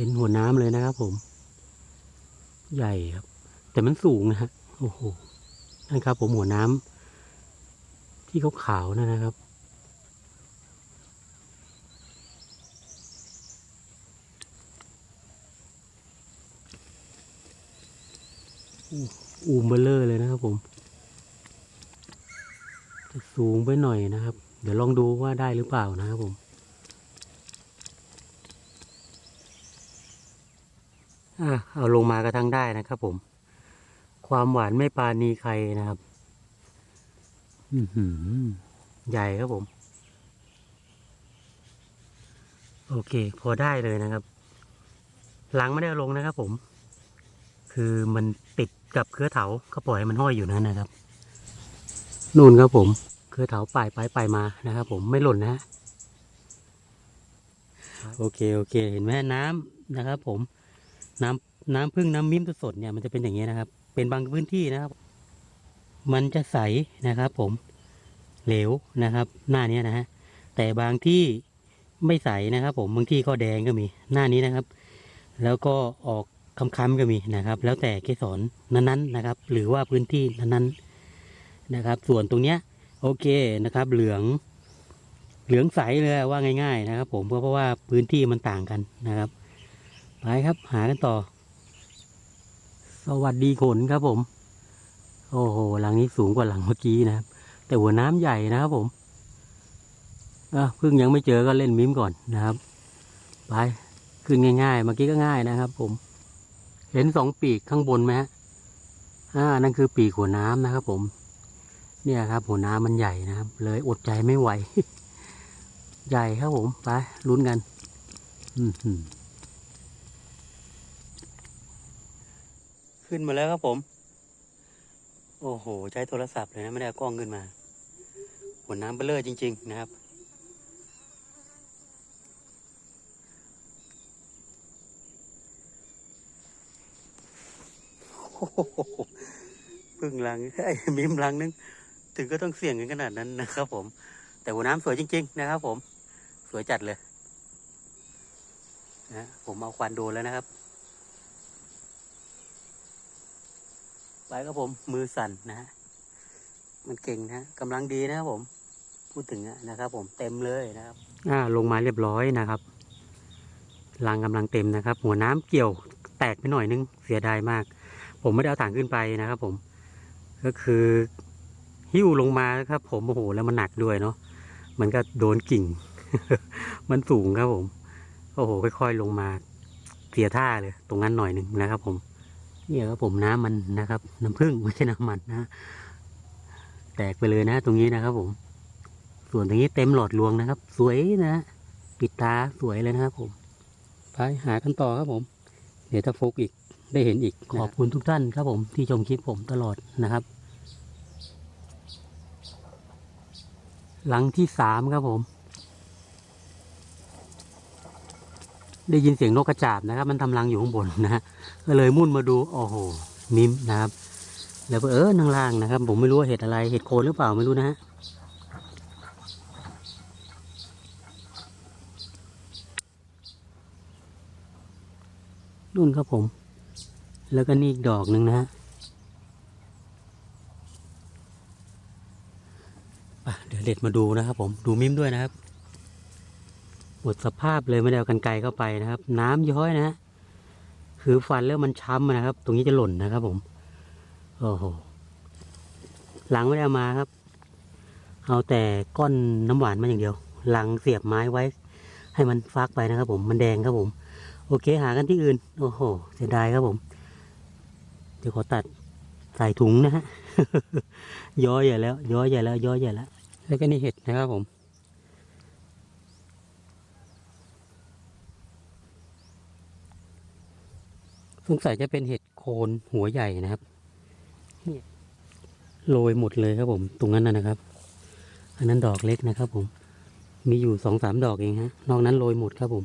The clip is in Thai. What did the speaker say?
ห็นหัวน้ำเลยนะครับผม ใหญ่ครับ แต่มันสูงนะฮะโอ้โหนั่นครับ ผมหัวน้ำที่เขาขาวนั่นนะครับ อู้อูมเบลเลอร์เลยนะครับผมจะสูงไปหน่อยนะครับ เดี๋ยวลองดูว่าได้หรือเปล่านะครับผม อะ เอาลงมากระทั่งได้นะครับผม ความหวานไม่ปานีใครนะครับอือหือใหญ่ครับผม โอเค พอได้เลยนะครับ หลังไม่ได้ลงนะครับผม คือมันติดกับเครือเถาก็ปล่อยให้มันห้อยอยู่นั่นนะครับ นู่นครับผม เครือเถาปลายไปปมานะครับผมไม่หล่นนะฮะโอเค โอเค เห็นไหมน้ำนะครับผม น้ำน้ำพึ่งน้ำมิ้มสดๆเนี่ยมันจะเป็นอย่างนี้นะครับ เป็นบางพื้นที่นะครับ มันจะใสนะครับ ผมเหลวนะครับ หน้านี้นะฮะแต่บางที่ไม่ใสนะครับ ผมบางที่ก็แดงก็มีหน้านี้นะครับ แล้วก็ออกค้ำๆก็มีนะครับ แล้วแต่เกสรนั้นๆนะครับ หรือว่าพื้นที่นั้นๆนะครับ ส่วนตรงเนี้ย โอเคนะครับ เหลือง เหลืองใสเลยว่าง่าย ๆ นะครับ ผมเพราะเพราะว่าพื้นที่มันต่างกันนะครับ ไปครับ หากันต่อ สวัสดีขนครับผม โอ้โหหลังนี้สูงกว่าหลังเมื่อกี้นะครับ แต่หัวน้ำใหญ่นะครับผมอะเพิ่งยังไม่เจอก็เล่นมิมก่อนนะครับ ไปขึ้นง่ายๆ เมื่อกี้ก็ง่ายนะครับ ผม เห็นสองปีกข้างบนไหมฮะอ่านั่นคือปีกหัวน้ำนะครับ ผม เนี่ยครับ หัวน้ำมันใหญ่นะครับ เลยอดใจไม่ไหว ใหญ่ครับผม ไปลุ้นกัน อือหือ ขึ้นมาแล้วครับผม โอ้โห ใช้โทรศัพท์เลยนะ ไม่ได้กล้องขึ้นมาหัวน้ำเบลเลอร์จริง ๆ นะครับโอ้โหพึ่งลังไอ้มิมลังนึง ถึงก็ต้องเสี่ยงกันขนาดนั้นนะครับผม แต่หัวน้ำสวยจริง ๆ นะครับผม สวยจัดเลยนะผมเอาควันโดนแล้วนะครับ ไปครับผมมือสั่นนะฮะมันเก่งนะกำลังดีนะครับผม พูดถึงอะนะครับ ผมเต็มเลยนะครับอ่าลงมาเรียบร้อยนะครับรังกำลังเต็มนะครับ หัวน้ำเกี่ยวแตกไปหน่อยนึงเสียดายมาก ผมไม่ได้เอาถังขึ้นไปนะครับ ผม ก็คือหิ้วลงมาครับ ผมโอ้โหแล้วมันหนักด้วยเนาะมันก็โดนกิ่ง มันสูงครับผมโอ้โหค่อยๆลงมาเสียท่าเลย ตรงนั้นหน่อยหนึ่งนะครับ ผม เนี่ยครับผมน้ำมันนะครับ น้ำผึ้งไม่ใช่น้ำมันนะ แตกไปเลยนะ ตรงนี้นะครับ ผม ส่วนตรงนี้เต็มหลอดลวงนะครับ สวยนะปิดตาสวยเลยนะครับ ผมไปหากันต่อครับผม เดี๋ยวถ้าโฟกอีกได้เห็นอีกขอบคุณทุกท่านครับผมที่ชมคลิปผมตลอดนะครับ หลังที่สามครับผม ได้ยินเสียงนกกระจาบนะครับ มันทำรังอยู่ข้างบนนะฮะก็เลยมุ่นมาดูโอ้โหมิมนะครับ แล้วเออนั่งล่างนะครับ ผมไม่รู้ว่าเห็ดอะไรเห็ดโคนหรือเปล่าไม่รู้นะฮะนุ่นครับผม แล้วก็นี่อีกดอกหนึ่งนะฮะอะเดี๋ยวเด็ดมาดูนะครับผมดูมิมด้วยนะครับ หมดสภาพเลยไม่ได้เอากันไกลเข้าไปนะครับ น้ำย้อยนะ คือฟันแล้วมันช้ำนะครับ ตรงนี้จะหล่นนะครับ ผมโอ้โหหลังไม่ได้เอามาครับ เอาแต่ก้อนน้ำหวานมาอย่างเดียว หลังเสียบไม้ไว้ ให้มันฟักไปนะครับ ผมมันแดงครับผม โอเคหากันที่อื่น โอ้โห เสียดายครับผมเดี๋ยวขอตัดใส่ถุงนะฮะย้อยใหญ่แล้ว ย้อยใหญ่แล้ว ย้อยใหญ่แล้ว แล้วก็นี่เห็ดนะครับผม สงสัยจะเป็นเห็ดโคนหัวใหญ่นะครับเนี่ยโรยหมดเลยครับผม ตรงนั้นนะนะครับ อันนั้นดอกเล็กนะครับผม มีอยู่สองสามดอกเองฮะ นอกนั้นโรยหมดครับผม